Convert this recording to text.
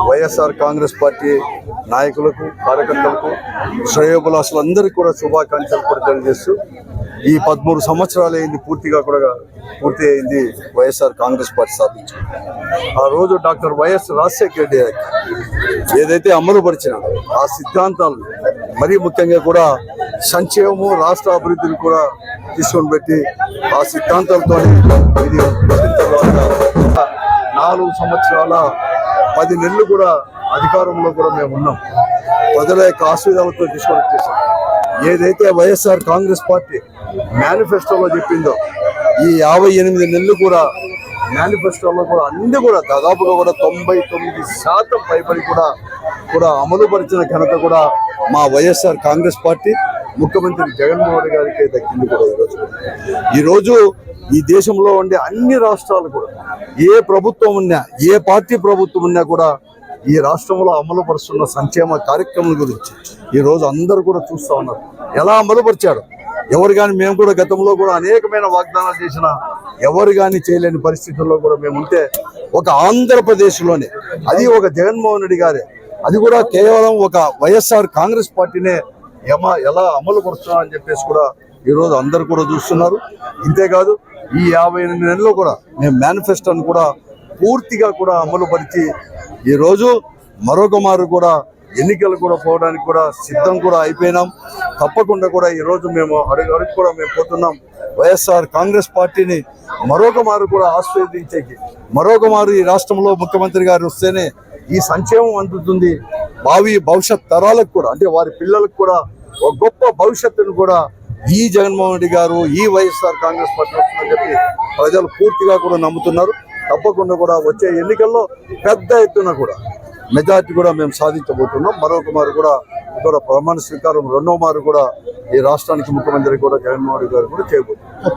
YSR Congress party నాయకులకు కార్యకర్తలకు శ్రేయోభిలాషులందరికీ కూడా శుభాకాంక్షలు కూడా తెలియజేస్తూ ఈ పదమూడు సంవత్సరాలు అయింది పూర్తిగా కూడా పూర్తి అయింది వైఎస్ఆర్ కాంగ్రెస్ పార్టీ స్థాపించింది ఆ రోజు డాక్టర్ వైఎస్ రాజశేఖర రెడ్డి ఏదైతే అమలుపరిచిన ఆ సిద్ధాంతాలు మరీ ముఖ్యంగా కూడా సంక్షేమము రాష్ట్ర అభివృద్ధిని కూడా తీసుకొని పెట్టి ఆ సిద్ధాంతాలతో ఇది తర్వాత నాలుగు సంవత్సరాల పది నెలలు కూడా అధికారంలో కూడా మేము ఉన్నాం. ప్రజల యొక్క ఆశీర్వాదాలతో తీసుకొని వచ్చేసాం. ఏదైతే వైఎస్ఆర్ కాంగ్రెస్ పార్టీ మేనిఫెస్టోలో చెప్పిందో ఈ యాభై ఎనిమిది నెలలు కూడా మేనిఫెస్టోలో కూడా అన్ని కూడా దాదాపుగా కూడా తొంభై తొమ్మిది శాతం పైబడి కూడా కూడా అమలుపరిచిన ఘనత కూడా మా వైఎస్ఆర్ కాంగ్రెస్ పార్టీ. ముఖ్యమంత్రి జగన్మోహన్ గారికి దక్కింది కూడా ఈరోజు ఈరోజు ఈ దేశంలో ఉండే అన్ని రాష్ట్రాలు కూడా ఏ ప్రభుత్వం ఉన్నా ఏ పార్టీ ప్రభుత్వం ఉన్నా కూడా ఈ రాష్ట్రంలో అమలుపరుస్తున్న సంక్షేమ కార్యక్రమం గురించి ఈ రోజు అందరూ కూడా చూస్తూ ఉన్నారు. ఎలా అమలుపరిచాడు ఎవరు కానీ మేము కూడా గతంలో కూడా అనేకమైన వాగ్దానాలు చేసిన ఎవరు కానీ చేయలేని పరిస్థితుల్లో కూడా మేము ఉంటే ఒక ఆంధ్రప్రదేశ్లోనే అది ఒక జగన్మోహన్ రెడ్డి గారే అది కూడా కేవలం ఒక వైఎస్ఆర్ కాంగ్రెస్ పార్టీనే ఎమ ఎలా అమలు పరుస్తున్నా అని చెప్పేసి కూడా ఈరోజు అందరు కూడా చూస్తున్నారు. ఇంతేకాదు ఈ యాభై ఎనిమిది నెలల్లో కూడా మేము మేనిఫెస్టోని కూడా పూర్తిగా కూడా అమలు పరిచి ఈరోజు మరొక మారు కూడా ఎన్నికలు కూడా పోవడానికి కూడా సిద్ధం కూడా అయిపోయినాం. తప్పకుండా కూడా ఈరోజు మేము అడుగు అడుగు కూడా మేము పోతున్నాం. వైఎస్ఆర్ కాంగ్రెస్ పార్టీని మరొక మారు కూడా ఆస్వాదించేకి మరొక మారు ఈ రాష్ట్రంలో ముఖ్యమంత్రి గారు వస్తేనే ఈ సంక్షేమం అందుతుంది. భావి భవిష్యత్ తరాలకు కూడా అంటే వారి పిల్లలకు కూడా ఒక గొప్ప భవిష్యత్తును కూడా ఈ జగన్మోహన్ రెడ్డి గారు ఈ వైఎస్ఆర్ కాంగ్రెస్ పార్టీ వస్తుందని చెప్పి ప్రజలు పూర్తిగా కూడా నమ్ముతున్నారు. తప్పకుండా కూడా వచ్చే ఎన్నికల్లో పెద్ద ఎత్తున కూడా మెజార్టీ కూడా మేము సాధించబోతున్నాం. మరొక మారు కూడా ఇక్కడ ప్రమాణ స్వీకారం రెండో మారు కూడా ఈ రాష్ట్రానికి ముఖ్యమంత్రి కూడా జగన్మోహన్ రెడ్డి గారు కూడా చేయబోతున్నారు.